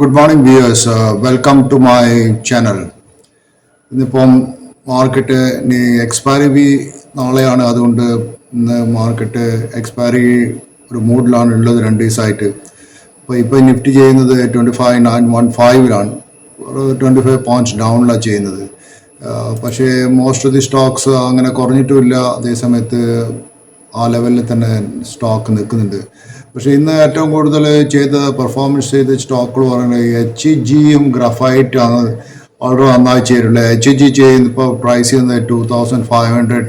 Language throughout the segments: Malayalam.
Good morning viewers welcome to my channel ഇന്നിപ്പം മാർക്കറ്റ് ഇനി എക്സ്പയറി ബി നാളെയാണ്. അതുകൊണ്ട് ഇന്ന് മാർക്കറ്റ് എക്സ്പയറി ഒരു മൂഡിലാണ് ഉള്ളത് രണ്ട് ദിവസമായിട്ട്. അപ്പോൾ ഇപ്പോൾ നിഫ്റ്റി ചെയ്യുന്നത് ട്വന്റി ഫൈവ് നയൻ വൺ ഫൈവിലാണ് ഒരു ട്വന്റി ഫൈവ് പോയിന്റ്സ് ഡൗണിലാണ് ചെയ്യുന്നത്. പക്ഷേ മോസ്റ്റ് ഓഫ് ദി സ്റ്റോക്സ് അങ്ങനെ കുറഞ്ഞിട്ടുമില്ല. അതേസമയത്ത് ആ ലെവലിൽ തന്നെ സ്റ്റോക്ക് നിൽക്കുന്നുണ്ട്. പക്ഷേ ഇന്ന് ഏറ്റവും കൂടുതൽ ചെയ്ത പെർഫോമൻസ് ചെയ്ത സ്റ്റോക്കുകൾ പറയുന്നത് എച്ച് ജിയും ഗ്രഫൈറ്റ് ആണ്. വളരെ നന്നായി ചെയ്തിട്ടുള്ളത് എച്ച് ജി ചെയ്യുന്ന ഇപ്പോൾ പ്രൈസ് ചെയ്യുന്നത് ടു തൗസൻഡ് ഫൈവ് ഹൺഡ്രഡ്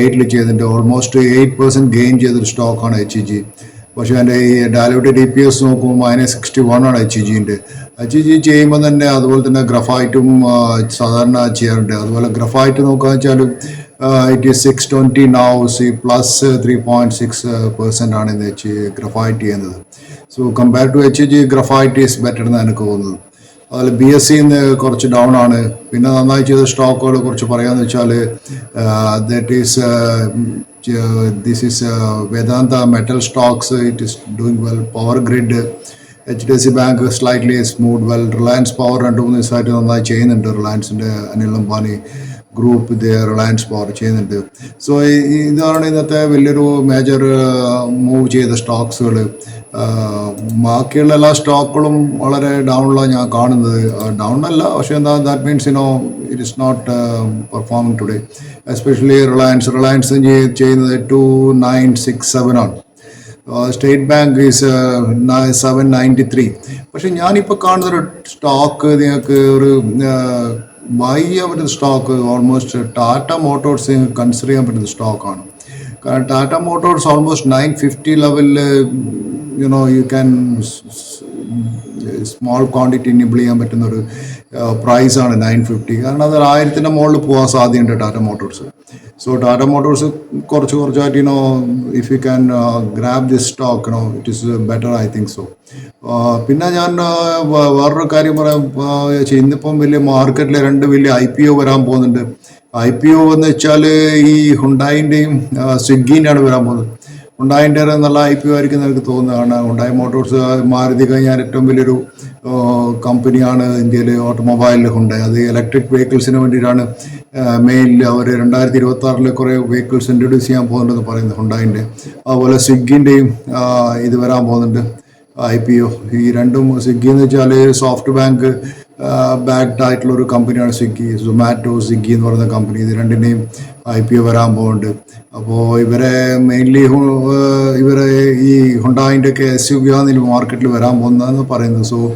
എയ്റ്റിൽ ചെയ്തിട്ടുണ്ട് ഓൾമോസ്റ്റ് എയ്റ്റ് പെർസെന്റ് ഗെയിൻ ചെയ്തൊരു സ്റ്റോക്കാണ് എച്ച് ജി പക്ഷേ അതിന്റെ ഈ ഡയലോട്ടി ഡി പി എസ് നോക്കുമ്പോൾ മൈനസ് സിക്സ്റ്റി വൺ ആണ് എച്ച് ജിന്റെ എച്ച് ജി ചെയ്യുമ്പോൾ തന്നെ അതുപോലെ തന്നെ ഗ്രഫൈറ്റും സാധാരണ ചെയ്യാറുണ്ട്. അതുപോലെ ഗ്രഫൈറ്റ് നോക്കുകയെന്ന് വെച്ചാലും is six twenty now C plus three point six percent ആണ് ഇന്ന് എച്ച് ഗ്രഫൈറ്റ് ചെയ്യുന്നത്. So compare to H G graphite is better എന്ന് എനിക്ക് തോന്നുന്നത് അതിൽ ബി എസ് സിന്ന് കുറച്ച് ഡൗൺ ആണ്. പിന്നെ നന്നായി ചെയ്ത സ്റ്റോക്കുകൾ കുറച്ച് പറയാന്ന് വെച്ചാൽ that is this is Vedanta metal stocks it is doing well Power Grid H D F C bank slightly smooth well Reliance Power രണ്ട് മൂന്ന് ദിവസമായിട്ട് നന്നായി ചെയ്യുന്നുണ്ട്. റിലയൻസിന്റെ അനിൽ അംബാനി ഗ്രൂപ്പ് ഇത് റിലയൻസ് പവർ ചെയ്യുന്നുണ്ട്. സോ ഇതാണ് ഇന്നത്തെ വലിയൊരു മേജർ മൂവ് ചെയ്ത സ്റ്റോക്സുകൾ ബാക്കിയുള്ള എല്ലാ സ്റ്റോക്കുകളും വളരെ ഡൗണിലാണ് ഞാൻ കാണുന്നത്. ഡൗൺ അല്ല പക്ഷേ എന്താ that means you know it is not performing today especially Reliance Reliance ചെയ്യുന്നത് ടു നയൻ സിക്സ് സെവൻ ആണ്. State Bank is seven ninety three പക്ഷെ ഞാനിപ്പോൾ കാണുന്നൊരു സ്റ്റോക്ക് നിങ്ങൾക്ക് ഒരു ബൈ ചെയ്യാൻ പറ്റുന്ന stock almost Tata Motors consider ചെയ്യാൻ പറ്റുന്ന സ്റ്റോക്കാണ് കാരണം Tata Motors almost nine fifty ലെവലിൽ you know you can small quantity nibble ചെയ്യാൻ പറ്റുന്ന ഒരു പ്രൈസാണ് നയൻ ഫിഫ്റ്റി കാരണം അത് ആയിരത്തിന്റെ മുകളിൽ പോകാൻ സാധ്യതയുണ്ട് Tata Motors so Tata Motors, കുറച്ച് കുറച്ചായിട്ട് you know if you can grab this stock you know it is better I think so പിന്നെ ഞാൻ വേ- വേറൊരു കാര്യം പറയാം. ഇന്നിപ്പം വലിയ മാർക്കറ്റിൽ രണ്ട് വലിയ ഐ പി ഒ വരാൻ പോകുന്നുണ്ട്. ഐ പി ഒ എന്ന് വെച്ചാൽ ഈ ഹുണ്ടായിന്റെയും സ്വിഗ്ഗിന്റെയാണ് വരാൻ പോകുന്നത്. ഹുണ്ടായിന്റെ നല്ല ഐ പി ഒ ആയിരിക്കും എന്ന് എനിക്ക് തോന്നുന്നതാണ്. കാരണം ഹുണ്ടായി മോട്ടോഴ്സ് മാരുതി കഴിഞ്ഞാൽ ഏറ്റവും വലിയൊരു കമ്പനിയാണ് ഇന്ത്യയിൽ ഓട്ടോമൊബൈലിൽ ഹുണ്ടായി. അത് ഇലക്ട്രിക് വെഹിക്കിൾസിന് വേണ്ടിയിട്ടാണ് മെയിനിൽ അവർ രണ്ടായിരത്തി ഇരുപത്തി ആറിൽ കുറേ വെഹിക്കിൾസ് ഇൻട്രൊഡ്യൂസ് ചെയ്യാൻ പോകുന്നുണ്ടെന്ന് പറയുന്നത് ഹുണ്ടായിന്റെ. അതുപോലെ സ്വിഗ്ഗിന്റെയും ഇത് വരാൻ പോകുന്നുണ്ട്. I P O. ഈ രണ്ടും സ്വിഗ്ഗി എന്ന് വെച്ചാൽ സോഫ്റ്റ് ബാങ്ക് ബാക്ക്ഡ് ആയിട്ടുള്ള ഒരു കമ്പനിയാണ് സ്വിഗ്ഗി. സൊമാറ്റോ സ്വിഗ്ഗി എന്ന് പറയുന്ന കമ്പനി ഇത് രണ്ടിന്റെയും ഐ പി ഒ വരാൻ പോകുന്നുണ്ട്. അപ്പോൾ ഇവരെ മെയിൻലി ഇവരെ ഈ ഹുണ്ടായിന്റെ ഒക്കെ എസ് യു വി മാർക്കറ്റിൽ വരാൻ പോകുന്നതെന്ന് പറയുന്നത് സോ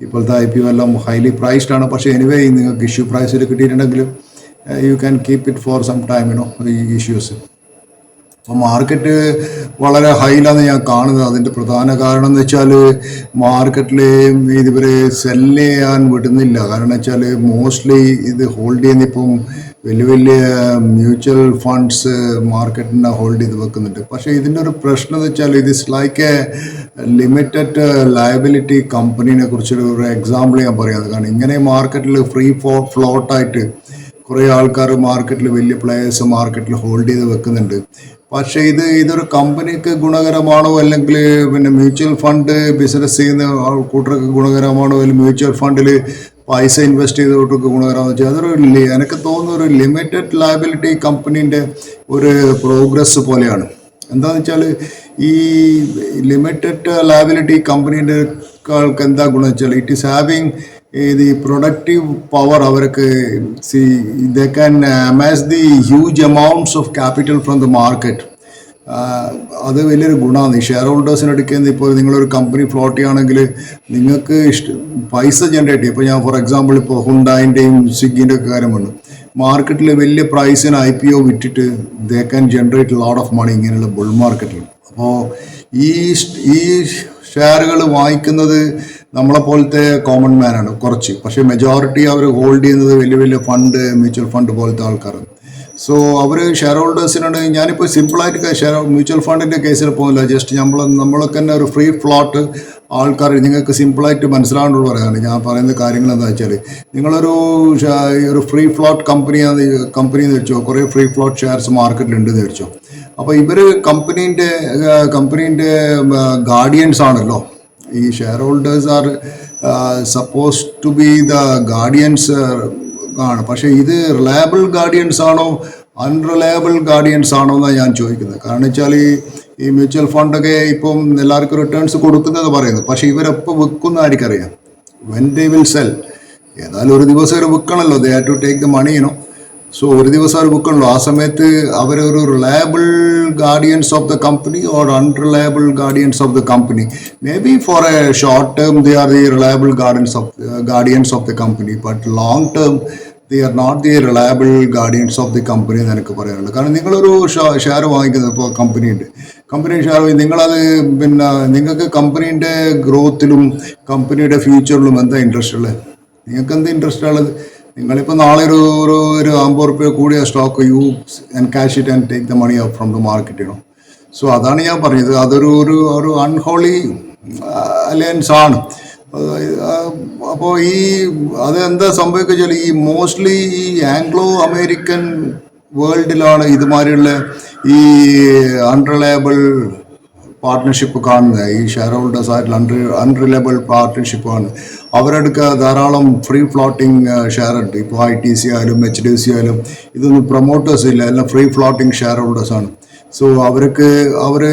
ഇപ്പോഴത്തെ ഐ പി ഒ എല്ലാം ഹൈലി പ്രൈസ്ഡ് ആണ്. പക്ഷേ എനിവേ നിങ്ങൾക്ക് ഇഷ്യൂ പ്രൈസിൽ കിട്ടിയിട്ടുണ്ടെങ്കിൽ you can keep it for some time you know ഈ ഇഷ്യൂസ് അപ്പോൾ മാർക്കറ്റ് വളരെ ഹൈയിലാണ് ഞാൻ കാണുന്നത്. അതിന്റെ പ്രധാന കാരണം എന്ന് വെച്ചാൽ മാർക്കറ്റിൽ ഇതുവരെ സെല്ല് ചെയ്യാൻ വിടുന്നില്ല. കാരണം വെച്ചാൽ മോസ്റ്റ്ലി ഇത് ഹോൾഡ് ചെയ്യുന്ന ഇപ്പം വലിയ വലിയ മ്യൂച്വൽ ഫണ്ട്സ് മാർക്കറ്റിനെ ഹോൾഡ് ചെയ്ത് വെക്കുന്നുണ്ട്. പക്ഷേ ഇതിന്റെ ഒരു പ്രശ്നം എന്ന് വെച്ചാൽ ഇത് is like a limited liability കമ്പനീനെ കുറിച്ചൊരു എക്സാമ്പിൾ ഞാൻ പറയാം. കാരണം ഇങ്ങനെ മാർക്കറ്റിൽ ഫ്രീ ഫോ ഫ്ലോട്ടായിട്ട് കുറേ ആൾക്കാർ മാർക്കറ്റിൽ വലിയ പ്ലേയേഴ്സ് മാർക്കറ്റിൽ ഹോൾഡ് ചെയ്ത് വെക്കുന്നുണ്ട്. പക്ഷേ ഇത് ഇതൊരു കമ്പനിക്ക് ഗുണകരമാണോ അല്ലെങ്കിൽ പിന്നെ മ്യൂച്വൽ ഫണ്ട് ബിസിനസ് ചെയ്യുന്ന കൂട്ടർക്ക് ഗുണകരമാണോ അല്ലെങ്കിൽ മ്യൂച്വൽ ഫണ്ടിൽ പൈസ ഇൻവെസ്റ്റ് ചെയ്തവർക്ക് ഗുണകരമാണെന്ന് വെച്ചാൽ അതൊരു എനിക്ക് തോന്നുന്ന ഒരു ലിമിറ്റഡ് ലയബിലിറ്റി കമ്പനീന്റെ ഒരു പ്രോഗ്രസ് പോലെയാണ്. എന്താണെന്ന് വെച്ചാൽ ഈ ലിമിറ്റഡ് ലയബിലിറ്റി കമ്പനീന്റെ ആൾക്ക് എന്താ ഗുണം വെച്ചാൽ ഇറ്റ് ഈസ് ഹാവിങ് ഇത് പ്രൊഡക്റ്റീവ് പവർ അവർക്ക് see they can amass the huge amounts of capital from the market അത് വലിയൊരു ഗുണമാണ്. ഈ ഷെയർ ഹോൾഡേഴ്സിന് എടുക്കുന്നത് ഇപ്പോൾ നിങ്ങളൊരു കമ്പനി ഫ്ലോട്ട് ചെയ്യുകയാണെങ്കിൽ നിങ്ങൾക്ക് ഇഷ്ട പൈസ ജനറേറ്റ് ചെയ്യും. ഇപ്പോൾ ഞാൻ ഫോർ എക്സാമ്പിൾ ഇപ്പോൾ ഹുണ്ടായിന്റെയും സ്വിഗ്ഗിന്റെ ഒക്കെ കാര്യം പറഞ്ഞു. മാർക്കറ്റിൽ വലിയ പ്രൈസിന് ഐ പി ഒ വിറ്റിട്ട് they can generate lot of money ഇങ്ങനെയുള്ള ബുൾ മാർക്കറ്റിൽ അപ്പോൾ ഈ ഈ ഷെയറുകൾ വാങ്ങിക്കുന്നത് നമ്മളെ പോലത്തെ കോമൺ മാനാണ് കുറച്ച്. പക്ഷേ മെജോറിറ്റി അവർ ഹോൾഡ് ചെയ്യുന്നത് വലിയ വലിയ ഫണ്ട് മ്യൂച്വൽ ഫണ്ട് പോലത്തെ ആൾക്കാരാണ്. സോ അവർ ഷെയർ ഹോൾഡേഴ്സിനോട് ഞാനിപ്പോൾ സിമ്പിളായിട്ട് ഷെയർ മ്യൂച്വൽ ഫണ്ടിന്റെ കേസിൽ പോകുന്നില്ല ജസ്റ്റ് നമ്മൾ നമ്മളൊക്കെ തന്നെ ഒരു ഫ്രീ ഫ്ലോട്ട് ആൾക്കാർ നിങ്ങൾക്ക് സിമ്പിളായിട്ട് മനസ്സിലാവേണ്ടത് പറയുകയാണ്. ഞാൻ പറയുന്ന കാര്യങ്ങൾ എന്താ വെച്ചാൽ നിങ്ങളൊരു ഒരു ഫ്രീ ഫ്ലോട്ട് കമ്പനിയാണ് കമ്പനി എന്ന് വെച്ചോ കുറേ ഫ്രീ ഫ്ലോട്ട് ഷെയർസ് മാർക്കറ്റിലുണ്ട് എന്ന് വെച്ചോ അപ്പോൾ ഇവർ കമ്പനീന്റെ കമ്പനീന്റെ ഗാർഡിയൻസ് ആണല്ലോ. ഈ share holders are suppose to be the guardians ആണ്. പക്ഷേ ഇത് റിലയബിൾ ഗാർഡിയൻസ് ആണോ അൺറിലയബിൾ ഗാർഡിയൻസ് ആണോ എന്നാണ് ഞാൻ ചോദിക്കുന്നത്. കാരണം വെച്ചാൽ ഈ ഈ മ്യൂച്വൽ ഫണ്ടൊക്കെ ഇപ്പം എല്ലാവർക്കും റിട്ടേൺസ് കൊടുക്കുന്നത് പറയുന്നു. പക്ഷേ ഇവരെപ്പോൾ വിൽക്കുന്ന ആർക്കറിയാം? വെൻ ദേ വിൽ സെൽ ഏതായാലും ഒരു ദിവസം ഇവർ വിൽക്കണമല്ലോ they have to take the money you know so ഒരു ദിവസം അവർ വിൽക്കണല്ലോ ആ സമയത്ത് അവരൊരു reliable guardians of the company or unreliable guardians of the company may be for a short term they are the reliable gardens of guardians of the company but long term they are not the reliable guardians of the company എന്ന് എനിക്ക് പറയാനുള്ളത് കാരണം നിങ്ങളൊരു ഷെയർ വാങ്ങിക്കുന്നത് ഇപ്പോൾ കമ്പനിയുണ്ട് കമ്പനി ഷെയർ നിങ്ങളത് പിന്നെ നിങ്ങൾക്ക് കമ്പനീന്റെ ഗ്രോത്തിലും കമ്പനിയുടെ ഫ്യൂച്ചറിലും എന്താ ഇൻട്രസ്റ്റ് ഉള്ളത്? നിങ്ങൾക്ക് എന്താ ഇൻട്രസ്റ്റ് ഉള്ളത്? നിങ്ങളിപ്പോൾ നാളെ ഒരു ഒരു ഒരു അമ്പത് റുപ്യ കൂടിയ stock you and cash it and take the money from the market you so അതാണ് ഞാൻ പറഞ്ഞത്. അതൊരു ഒരു ഒരു അൺഹോളി അലയൻസ് ആണ്. അപ്പോൾ ഈ അത് എന്താ സംഭവിക്കുക ഈ മോസ്റ്റ്ലി ഈ ആംഗ്ലോ അമേരിക്കൻ വേൾഡിലാണ് ഇതുമാതിരിയുള്ള ഈ അൺറിലയബിൾ പാർട്ട്ണർഷിപ്പ് കാണുന്നത് ഈ ഷെയർ ഹോൾഡേഴ്സ് ആയിട്ടുള്ള അൺറി അൺറിലബിൾ പാർട്ട്ണർഷിപ്പ് ആണ്. അവരെടുക്ക ധാരാളം ഫ്രീ ഫ്ലോട്ടിംഗ് ഷെയർ ഉണ്ട്. ഇപ്പോൾ ഐ ടി സി ആയാലും എച്ച് ഡി സി ആയാലും ഇതൊന്നും പ്രൊമോട്ടേഴ്സ് ഇല്ല. എല്ലാം ഫ്രീ ഫ്ലോട്ടിംഗ് ഷെയർ ഹോൾഡേഴ്സ് ആണ്. സോ അവർക്ക് അവർ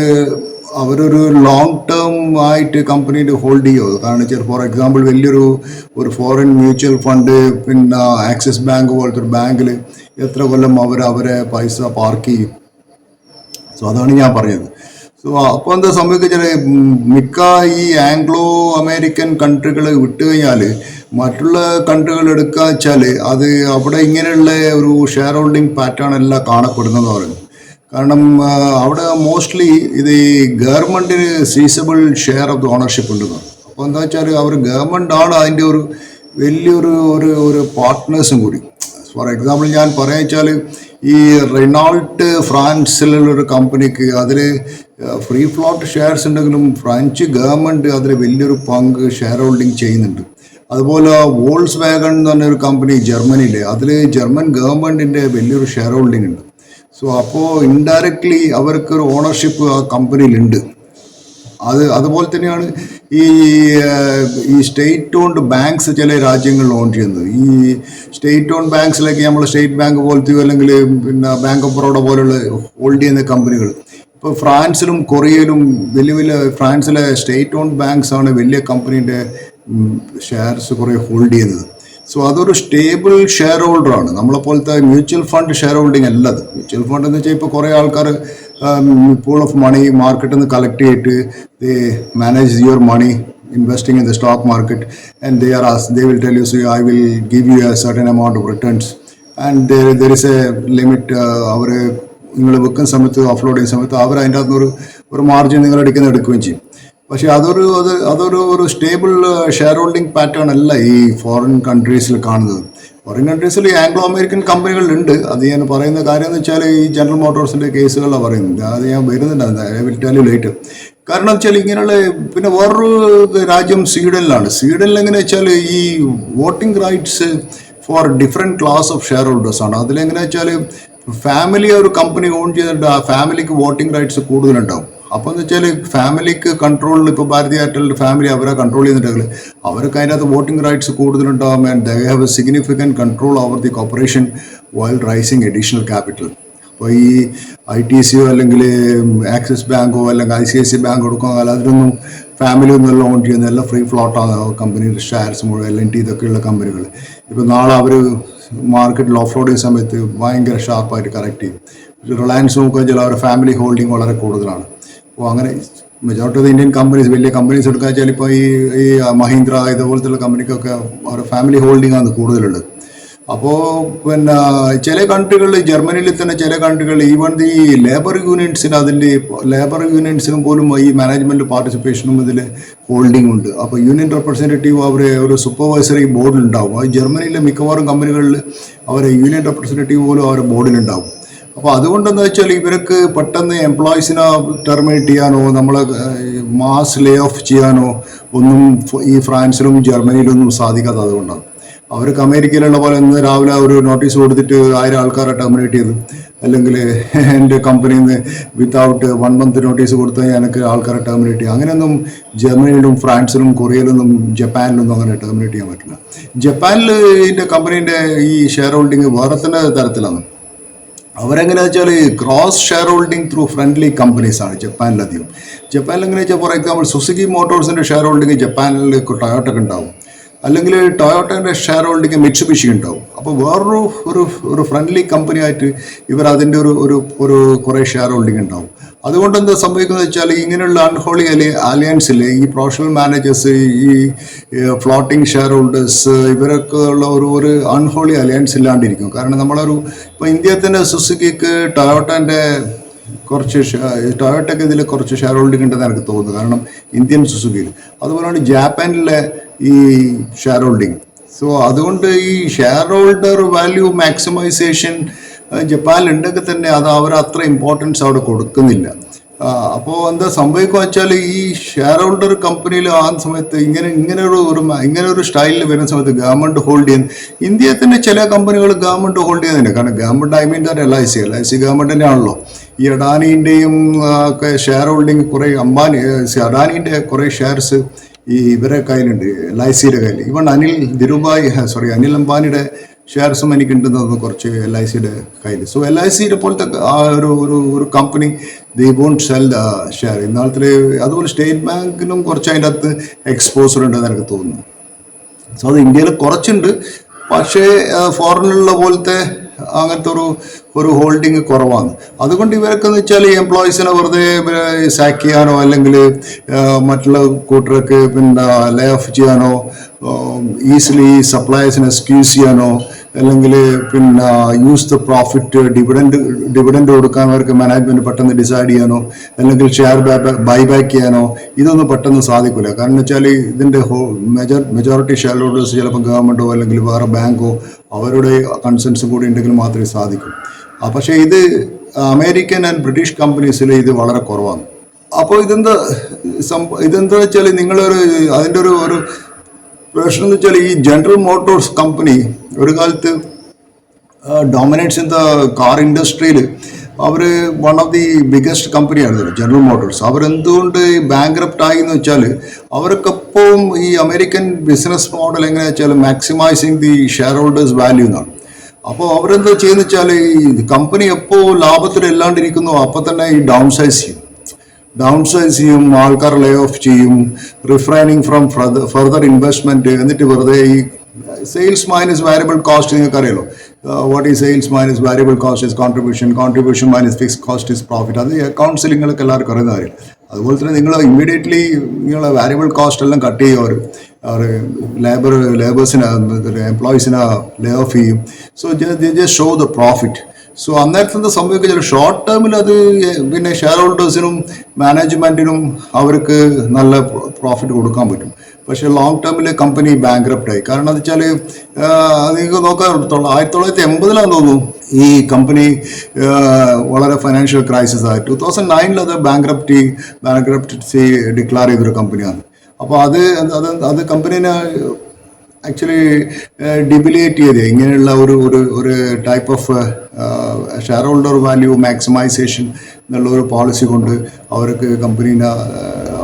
അവരൊരു ലോങ് ടേം ആയിട്ട് കമ്പനിയിൽ ഹോൾഡ് ചെയ്യുമോ കാരണം വെച്ചാൽ ഫോർ എക്സാമ്പിൾ വലിയൊരു ഒരു ഫോറിൻ മ്യൂച്വൽ ഫണ്ട് പിന്നെ ആക്സിസ് ബാങ്ക് പോലത്തെ ഒരു ബാങ്കിൽ എത്ര കൊല്ലം അവർ അവരെ പൈസ പാർക്ക് ചെയ്യും. സോ അതാണ് ഞാൻ പറഞ്ഞത്. സോ അപ്പോൾ എന്താ സംഭവിക്കുക മിക്ക ഈ ആംഗ്ലോ അമേരിക്കൻ കൺട്രികൾ വിട്ടു കഴിഞ്ഞാൽ മറ്റുള്ള കൺട്രികൾ എടുക്കുക വെച്ചാൽ അത് അവിടെ ഇങ്ങനെയുള്ള ഒരു ഷെയർ ഹോൾഡിംഗ് പാറ്റേൺ അല്ല കാണപ്പെടുന്നതെന്ന് പറയുന്നു. കാരണം അവിടെ മോസ്റ്റ്ലി ഇത് ഗവൺമെന്റിന് sizable share of the ownership ഉണ്ടെന്ന് അപ്പോൾ എന്താ വെച്ചാൽ അവർ ഗവൺമെന്റ് ആണ് അതിന്റെ ഒരു വലിയൊരു ഒരു ഒരു പാർട്ട്നേഴ്സും കൂടി. ഫോർ എക്സാമ്പിൾ ഞാൻ പറയാ വെച്ചാൽ ഈ റിനോൾട്ട് ഫ്രാൻസിലുള്ള ഒരു കമ്പനിക്ക് അതിൽ ഫ്രീ ഫ്ലോട്ട് ഷെയർസ് ഉണ്ടെങ്കിലും ഫ്രഞ്ച് ഗവൺമെന്റ് അതിൽ വലിയൊരു പങ്ക് ഷെയർ ഹോൾഡിംഗ് ചെയ്യുന്നുണ്ട്. അതുപോലെ വോൾസ് വാഗൺ എന്ന് പറഞ്ഞൊരു കമ്പനി ജർമ്മനിയിൽ അതിൽ ജർമ്മൻ ഗവൺമെന്റിന്റെ വലിയൊരു ഷെയർ ഹോൾഡിംഗ് ഉണ്ട് സോ അപ്പോൾ ഇൻഡയറക്ട്ലി അവർക്കൊരു ഓണർഷിപ്പ് ആ കമ്പനിയിലുണ്ട് അത് അതുപോലെ തന്നെയാണ് ഈ ഈ സ്റ്റേറ്റ് ഓൺഡ് ബാങ്ക്സ് ചില രാജ്യങ്ങളിൽ ഓൺ ചെയ്യുന്നത്. ഈ സ്റ്റേറ്റ് ഓൺ ബാങ്ക്സിലേക്ക് നമ്മൾ സ്റ്റേറ്റ് ബാങ്ക് പോലത്തെയോ അല്ലെങ്കിൽ പിന്നെ ബാങ്ക് ഓഫ് ബറോഡ പോലുള്ള ഹോൾഡ് ചെയ്യുന്ന കമ്പനികൾ ഇപ്പോൾ ഫ്രാൻസിലും കൊറിയയിലും വലിയ വലിയ ഫ്രാൻസിലെ സ്റ്റേറ്റ് ഓൺ ബാങ്ക്സ് ആണ് വലിയ കമ്പനീന്റെ ഷെയർസ് കുറേ ഹോൾഡ് ചെയ്യുന്നത്. സോ അതൊരു സ്റ്റേബിൾ ഷെയർ ഹോൾഡറാണ് നമ്മളെ പോലത്തെ മ്യൂച്വൽ ഫണ്ട് ഷെയർ ഹോൾഡിങ് അല്ലത് മ്യൂച്വൽ ഫണ്ട് എന്ന് വെച്ചാൽ ഇപ്പോൾ കുറേ ആൾക്കാർ പൂൾ ഓഫ് മണി മാർക്കറ്റിൽ നിന്ന് കളക്ട് ചെയ്തിട്ട് they manage your money investing in the stock market and they are as they will tell you so I will give you a certain amount of returns and there is a limit അവർ നിങ്ങൾ വെക്കുന്ന സമയത്ത് ഓഫ്ലോഡ് ചെയ്യുന്ന സമയത്ത് അവർ അതിന്റെ അകത്ത് ഒരു ഒരു മാർജിൻ നിങ്ങൾ എടുക്കുന്ന എടുക്കുകയും ചെയ്യും. പക്ഷേ അതൊരു അത് അതൊരു ഒരു സ്റ്റേബിൾ ഷെയർ ഹോൾഡിംഗ് പാറ്റേൺ അല്ല ഈ ഫോറിൻ കൺട്രീസിൽ കാണുന്നത്. ഫോറിൻ കൺട്രീസിൽ ആംഗ്ലോ അമേരിക്കൻ കമ്പനികളുണ്ട് അത് ഞാൻ പറയുന്ന കാര്യം എന്ന് വെച്ചാൽ ഈ ജനറൽ മോട്ടോഴ്സിന്റെ കേസുകളാണ് പറയുന്നത്. അത് ഞാൻ വരുന്നുണ്ട്. വിറ്റാലി ലേറ്റ് കാരണം വെച്ചാൽ ഇങ്ങനെയുള്ള പിന്നെ വേറൊരു രാജ്യം സ്വീഡനിലാണ്. സ്വീഡനിൽ എങ്ങനെ വെച്ചാൽ ഈ voting rights for different class of share holders ആണ്. അതിലെങ്ങനെ വെച്ചാൽ ഫാമിലി ഒരു കമ്പനി ഓൺ ചെയ്തിട്ട് ആ ഫാമിലിക്ക് വോട്ടിംഗ് റൈറ്റ്സ് കൂടുതലുണ്ടാവും. അപ്പോൾ എന്ന് വെച്ചാൽ ഫാമിലിക്ക് കൺട്രോളിൽ ഇപ്പോൾ ഭാരതീയ എയർടെലിന്റെ ഫാമിലി അവരെ കൺട്രോൾ ചെയ്യുന്നുണ്ടെങ്കിൽ അവർക്ക് അതിനകത്ത് voting rights കൂടുതലുണ്ടാവും and they have a significant control over the corporation while raising additional capital അപ്പോൾ ഈ ഐ ടി സിയോ അല്ലെങ്കിൽ ആക്സിസ് ബാങ്കോ അല്ലെങ്കിൽ I C I C bank കൊടുക്കുന്ന അതിലൊന്നും ഫാമിലി ഒന്നും ലോൺ ചെയ്യുന്ന എല്ലാം ഫ്രീ ഫ്ലോട്ടാണ് കമ്പനി ഷെയർസ് മുഴുവൻ എൽ എൻ ടി ഇതൊക്കെയുള്ള കമ്പനികൾ ഇപ്പോൾ നാളെ അവർ മാർക്കറ്റിൽ ഓഫ് റോഡിങ് സമയത്ത് ഭയങ്കര ഷാർപ്പായിട്ട് കറക്റ്റ് ചെയ്യും. റിലയൻസ് നോക്കുക ചില അവരുടെ ഫാമിലി ഹോൾഡിംഗ് വളരെ കൂടുതലാണ്. അപ്പോൾ അങ്ങനെ മെജോറിറ്റി ഓഫ് ഇന്ത്യൻ കമ്പനീസ് വലിയ കമ്പനീസ് എടുക്കുക വെച്ചാൽ ഇപ്പോൾ ഈ ഈ മഹീന്ദ്ര ഇതുപോലത്തെ കമ്പനിക്കൊക്കെ അവരുടെ ഫാമിലി ഹോൾഡിംഗ് ആണ് കൂടുതലുള്ളത്. അപ്പോൾ പിന്നെ ചില കൺട്രികളിൽ ജർമ്മനിയിൽ തന്നെ ചില കൺട്രികളിൽ ഈവൺ ദി ലേബർ യൂണിയൻസിന് അതിന്റെ ലേബർ യൂണിയൻസിനും പോലും ഈ മാനേജ്മെന്റ് പാർട്ടിസിപ്പേഷനും ഇതിൽ ഹോൾഡിംഗ് ഉണ്ട്. അപ്പോൾ യൂണിയൻ റെപ്രസെന്റേറ്റീവ് അവർ ഒരു സൂപ്പർവൈസറി ബോർഡിലുണ്ടാവും അത് ജർമ്മനിയിലെ മിക്കവാറും കമ്പനികളിൽ അവരെ യൂണിയൻ റെപ്രസെന്റേറ്റീവ് പോലും അവരുടെ ബോർഡിലുണ്ടാവും അപ്പോൾ അതുകൊണ്ടെന്ന് വെച്ചാൽ ഇവർക്ക് പെട്ടെന്ന് എംപ്ലോയീസിനെ ടെർമിനേറ്റ് ചെയ്യാനോ നമ്മൾ മാസ് ലേ ഓഫ് ചെയ്യാനോ ഒന്നും ഈ ഫ്രാൻസിലും ജർമ്മനിയിലൊന്നും സാധിക്കാത്ത അതുകൊണ്ടാണ്. അവർക്ക് അമേരിക്കയിലുള്ള പോലെ ഇന്ന് രാവിലെ ഒരു നോട്ടീസ് കൊടുത്തിട്ട് ആയിരം ആൾക്കാരെ ടെർമിനേറ്റ് ചെയ്തു. അല്ലെങ്കിൽ എന്റെ കമ്പനിയിൽ നിന്ന് വിത്തൗട്ട് വൺ മന്ത് നോട്ടീസ് കൊടുത്ത് എനിക്ക് ആൾക്കാരെ ടെർമിനേറ്റ് ചെയ്യും. അങ്ങനെയൊന്നും ജർമ്മനിയിലും ഫ്രാൻസിലും കൊറിയയിലൊന്നും ജപ്പാനിലൊന്നും അങ്ങനെ ടെർമിനേറ്റ് ചെയ്യാൻ പറ്റില്ല. ജപ്പാനിൽ ഇതിന്റെ കമ്പനീന്റെ ഈ ഷെയർ ഹോൾഡിംഗ് വേറെ തന്നെ തരത്തിലാണ്. അവരെങ്ങനെ വെച്ചാൽ cross share holding through friendly companies ആണ് ജപ്പാനിലധികം ജപ്പാനിൽ എങ്ങനെ വെച്ചാൽ ഫോർ എക്സാമ്പിൾ സുസുക്കി മോട്ടോഴ്സിന്റെ ഷെയർ ഹോൾഡിംഗ് ജപ്പാനിൽ ടൊയോട്ടൊക്കെ ഉണ്ടാവും. അല്ലെങ്കിൽ ടൊയോട്ടന്റെ ഷെയർ ഹോൾഡിംഗ് മിറ്റ്സുബിഷി ഉണ്ടാവും. അപ്പോൾ വേറൊരു ഒരു ഒരു ഫ്രണ്ട്ലി കമ്പനി ആയിട്ട് ഇവർ അതിന്റെ ഒരു ഒരു ഒരു കുറേ ഷെയർ ഹോൾഡിംഗ് ഉണ്ടാവും. അതുകൊണ്ട് എന്താ സംഭവിക്കുന്നത് വെച്ചാൽ ഇങ്ങനെയുള്ള അൺഹോളി അലി അലയൻസിൽ ഈ പ്രൊഫഷണൽ മാനേജേഴ്സ് ഈ ഫ്ലോട്ടിംഗ് ഷെയർ ഹോൾഡേഴ്സ് ഇവരൊക്കെ ഉള്ള ഒരു ഒരു അൺഹോളി അലയൻസ് ഇല്ലാണ്ടിരിക്കും. കാരണം നമ്മളൊരു ഇപ്പോൾ ഇന്ത്യയിൽ തന്നെ സുസുക്കിക്ക് ടൊയോട്ടന്റെ കുറച്ച് ടൊയോട്ടയ്ക്ക് ഇതിൽ കുറച്ച് ഷെയർ ഹോൾഡിംഗ് ഉണ്ടെന്ന് എനിക്ക് തോന്നുന്നു കാരണം ഇന്ത്യൻ സുസുക്കിയിൽ അതുപോലെയാണ് ജാപ്പാനിലെ ഈ ഷെയർ ഹോൾഡിംഗ് സോ അതുകൊണ്ട് ഈ ഷെയർ ഹോൾഡർ വാല്യൂ മാക്സിമൈസേഷൻ ജപ്പാനിലുണ്ടെങ്കിൽ തന്നെ അത് അവർ അത്ര ഇമ്പോർട്ടൻസ് അവിടെ കൊടുക്കുന്നില്ല. അപ്പോൾ എന്താ സംഭവിക്കുക വെച്ചാൽ ഈ ഷെയർ ഹോൾഡർ കമ്പനിയിൽ ആ സമയത്ത് ഇങ്ങനെ ഇങ്ങനെ ഒരു ഇങ്ങനെ ഒരു സ്റ്റൈലിൽ വരുന്ന സമയത്ത് ഗവൺമെന്റ് ഹോൾഡ് ചെയ്യുന്ന ഇന്ത്യയിൽ തന്നെ ചില കമ്പനികൾ ഗവൺമെന്റ് ഹോൾഡ് ചെയ്യുന്നുണ്ട് കാരണം government I mean that L I C L I C ഗവൺമെന്റിന്റെ ആണല്ലോ. ഈ അഡാനിന്റെയും ഒക്കെ ഷെയർ ഹോൾഡിംഗ് കുറേ അംബാനി അഡാനിന്റെ കുറേ ഷെയർസ് ഈ ഇവരെ കയ്യിലുണ്ട് എൽ ഐ സിയുടെ കയ്യിൽ ഇവൺ അനിൽ ധിരുഭായ് സോറി അനിൽ അംബാനിയുടെ ഷെയർസും എനിക്ക് ഉണ്ടെന്ന് കുറച്ച് എൽ ഐ സിയുടെ കയ്യിൽ സോ എൽ ഐ സിയുടെ പോലത്തെ ആ ഒരു ഒരു ഒരു company they won't sell the share ഇന്നാളത്തിൽ അതുപോലെ സ്റ്റേറ്റ് ബാങ്കിനും കുറച്ച് അതിന്റെ അകത്ത് എക്സ്പോസർ ഉണ്ടെന്ന് എനിക്ക് തോന്നുന്നു. സോ അത് ഇന്ത്യയിൽ കുറച്ചുണ്ട്. പക്ഷേ ഫോറിനിലുള്ള പോലത്തെ അങ്ങനത്തെ ഒരു ഒരു ഹോൾഡിങ് കുറവാണ്. അതുകൊണ്ട് ഇവരൊക്കെ എന്ന് വെച്ചാൽ ഈ എംപ്ലോയീസിനെ വെറുതെ സാക്ക് ചെയ്യാനോ അല്ലെങ്കിൽ മറ്റുള്ള കൂട്ടർക്ക് പിന്നെ ലേ ഓഫ് ചെയ്യാനോ ഈസിലി സപ്ലൈസിനെ സ്ക്യൂസ് ചെയ്യാനോ അല്ലെങ്കിൽ പിന്നെ use the profit dividend dividend കൊടുക്കാൻ അവർക്ക് മാനേജ്മെന്റ് പെട്ടെന്ന് ഡിസൈഡ് ചെയ്യാനോ അല്ലെങ്കിൽ ഷെയർ ബൈ ബാക്ക് ചെയ്യാനോ ഇതൊന്നും പെട്ടെന്ന് സാധിക്കില്ല കാരണം വെച്ചാൽ ഇതിന്റെ മെജർ മെജോറിറ്റി ഷെയർ ഹോൾഡേഴ്സ് ചിലപ്പോൾ ഗവൺമെന്റോ അല്ലെങ്കിൽ വേറെ ബാങ്കോ അവരുടെ കൺസെൻസും കൂടി ഉണ്ടെങ്കിൽ മാത്രമേ സാധിക്കൂ. പക്ഷേ ഇത് അമേരിക്കൻ ആൻഡ് ബ്രിട്ടീഷ് കമ്പനീസിൽ ഇത് വളരെ കുറവാണ്. അപ്പോൾ ഇതെന്താ സംഭവം ഇതെന്താ വെച്ചാൽ നിങ്ങളൊരു അതിന്റെ ഒരു ഒരു പ്രശ്നം എന്ന് വെച്ചാൽ ഈ ജനറൽ മോട്ടോഴ്സ് കമ്പനി ഒരു കാലത്ത് ഡോമിനേറ്റ്സ് ഇൻ ദ കാർ ഇൻഡസ്ട്രിയിൽ അവർ വൺ ഓഫ് ദി ബിഗസ്റ്റ് കമ്പനിയായിരുന്നു ജനറൽ മോട്ടോഴ്സ് അവരെന്തുകൊണ്ട് ബാങ്ക്രപ്റ്റ് ആയി എന്ന് വെച്ചാൽ അവർക്കെപ്പോഴും ഈ അമേരിക്കൻ ബിസിനസ് മോഡൽ എങ്ങനെയാ വെച്ചാൽ maximising the share holders value എന്നാണ്. അപ്പോൾ അവരെന്താ ചെയ്യുന്ന വെച്ചാൽ ഈ കമ്പനി എപ്പോൾ ലാഭത്തിൽ ഇല്ലാണ്ടിരിക്കുന്നു അപ്പോൾ തന്നെ ഈ ഡൗൺ സൈസ് ചെയ്യും. ഡൗൺ സൈസ് ചെയ്യും ആൾക്കാർ ലേ ഓഫ് ചെയ്യും റിഫ്രൈനിങ് ഫ്രം ഫർദർ ഇൻവെസ്റ്റ്മെന്റ് എന്നിട്ട് വെറുതെ ഈ സെയിൽസ് മൈനസ് വാരിയബിൾ കോസ്റ്റ് നിങ്ങൾക്ക് അറിയാലോ what is sales minus variable cost is contribution contribution minus fix cost is profit അത് കൗൺസിലിങ്ങൾക്ക് എല്ലാവർക്കും അറിയുന്ന കാര്യം. അതുപോലെ തന്നെ നിങ്ങൾ ഇമ്മീഡിയറ്റ്ലി നിങ്ങളെ വാരിയബിൾ കോസ്റ്റ് എല്ലാം കട്ട് ചെയ്യും അവർ ലേബർ ലേബേഴ്സിനെ എംപ്ലോയീസിനെ ലേ ഓഫ് ചെയ്യും. So just show the profit so അന്നേരത്തെ എന്താ ചില ഷോർട്ട് ടേമിൽ അത് പിന്നെ ഷെയർ ഹോൾഡേഴ്സിനും മാനേജ്മെന്റിനും അവർക്ക് നല്ല പ്രോഫിറ്റ് കൊടുക്കാൻ പറ്റും. പക്ഷേ ലോങ് ടേമിൽ കമ്പനി ബാങ്ക്രപ്റ്റ് ആയി. കാരണം എന്ന് വെച്ചാൽ നിങ്ങൾക്ക് നോക്കാൻ ആയിരത്തി തൊള്ളായിരത്തി എൺപതിലാന്ന് തോന്നുന്നു ഈ കമ്പനി വളരെ ഫൈനാൻഷ്യൽ ക്രൈസിസ് ആയി. ടു തൗസൻഡ് നയനിൽ അത് ബാങ്ക്രപ്റ്റി ബാങ്ക്രപ്റ്റി ഡിക്ലെയർ ചെയ്തൊരു കമ്പനിയാണ് അപ്പോൾ അത് അത് അത് കമ്പനീനെ ആക്ച്വലി ഡിബിലേറ്റ് ചെയ്ത്. ഇങ്ങനെയുള്ള ഒരു ഒരു ഒരു type of shareholder value maximisation എന്നുള്ള ഒരു പോളിസി കൊണ്ട് അവർക്ക് കമ്പനീനെ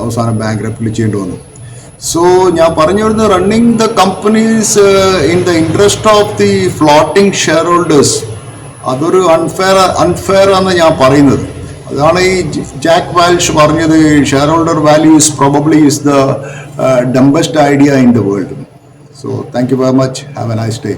അവസാനം ബാങ്ക് ചെയ്യേണ്ടി വന്നു. സോ ഞാൻ പറഞ്ഞു വരുന്നത് running the companies in the interest of the floating shareholders അതൊരു അൺഫെയർ അൺഫെയർ ആണ് ഞാൻ പറയുന്നത്. അതാണ് ഈ ജാക്ക് വാൽഷ് പറഞ്ഞത് shareholder value is probably is the dumbest idea in the world So thank you very much. Have a nice day.